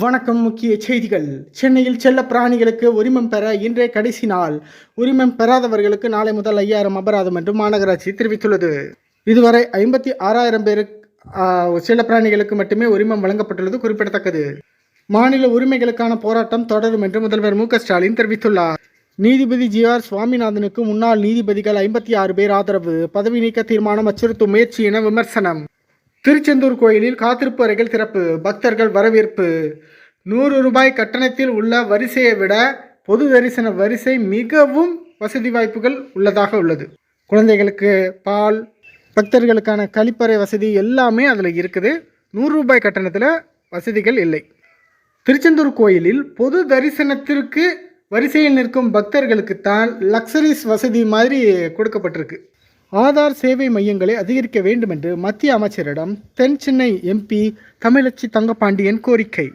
வணக்கம் முக்கிய செய்திகள். சென்னையில் செல்ல பிராணிகளுக்கு உரிமம் பெற இன்றே கடைசி நாள். உரிமம் பெறாதவர்களுக்கு நாளை முதல் ஐயாயிரம் அபராதம் என்று மாநகராட்சி தெரிவித்துள்ளது. இதுவரை ஐம்பத்தி ஆறாயிரம் பேருக்கு செல்ல பிராணிகளுக்கு மட்டுமே உரிமம் வழங்கப்பட்டுள்ளது குறிப்பிடத்தக்கது. மாநில உரிமைகளுக்கான போராட்டம் தொடரும் என்று முதல்வர் மு ஸ்டாலின் தெரிவித்துள்ளார். நீதிபதி ஜி ஆர் சுவாமிநாதனுக்கு முன்னாள் நீதிபதிகள் ஐம்பத்தி ஆறு பேர் ஆதரவு பதவி நீக்க தீர்மானம் அச்சுறுத்தும் முயற்சி என விமர்சனம். திருச்செந்தூர் கோயிலில் காத்திருப்பு அறைகள் திறப்பு. பக்தர்கள் வரவேற்பு. நூறு ரூபாய் கட்டணத்தில் உள்ள வரிசையை விட பொது தரிசன வரிசை மிகவும் வசதி வாய்ப்புகள் உள்ளதாக உள்ளது. குழந்தைகளுக்கு பால் பக்தர்களுக்கான கழிப்பறை வசதி எல்லாமே அதில் இருக்குது. நூறு ரூபாய் கட்டணத்தில் வசதிகள் இல்லை. திருச்செந்தூர் கோயிலில் பொது தரிசனத்திற்கு வரிசையில் நிற்கும் பக்தர்களுக்கு தான் லக்ஸரிஸ் வசதி மாதிரி கொடுக்கப்பட்டிருக்கு. ஆதார் சேவை மையங்களை அதிகரிக்க வேண்டும் என்று மத்திய அமைச்சரிடம் தென் சென்னை எம்பி தமிழச்சி தங்கபாண்டியன் கோரிக்கை.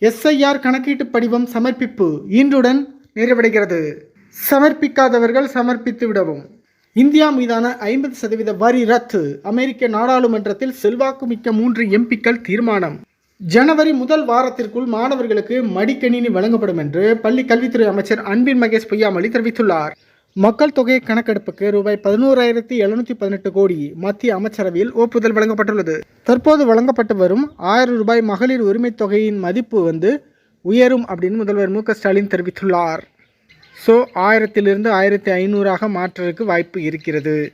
எஸ்ஐஆர் கணக்கீட்டு படிவம் சமர்ப்பிப்பு இன்றுடன் நிறைவடைகிறது. சமர்ப்பிக்காதவர்கள் சமர்ப்பித்து விடவும். இந்தியா மீதான ஐம்பது சதவீத வரி ரத்து. அமெரிக்க நாடாளுமன்றத்தில் செல்வாக்குமிக்க மூன்று எம்பிக்கள் தீர்மானம். ஜனவரி முதல் வாரத்திற்குள் மாணவர்களுக்கு மடிக்கணினி வழங்கப்படும் என்று பள்ளி கல்வித்துறை அமைச்சர் அன்பின் மகேஷ் பொய்யாமொழி தெரிவித்துள்ளார். மக்கள் தொகை கணக்கெடுப்புக்கு ரூபாய் பதினோராயிரத்தி எழுநூற்றி பதினெட்டு கோடி மத்திய அமைச்சரவையில் ஒப்புதல் வழங்கப்பட்டுள்ளது. தற்போது வழங்கப்பட்டு வரும் ஆயிரம் ரூபாய் மகளிர் உரிமைத் தொகையின் மதிப்பு வந்து உயரும் அப்படின்னு முதல்வர் மு க ஸ்டாலின் தெரிவித்துள்ளார். ஸோ ஆயிரத்திலிருந்து ஆயிரத்தி ஐநூறாக மாற்றுறதுக்கு வாய்ப்பு இருக்கிறது.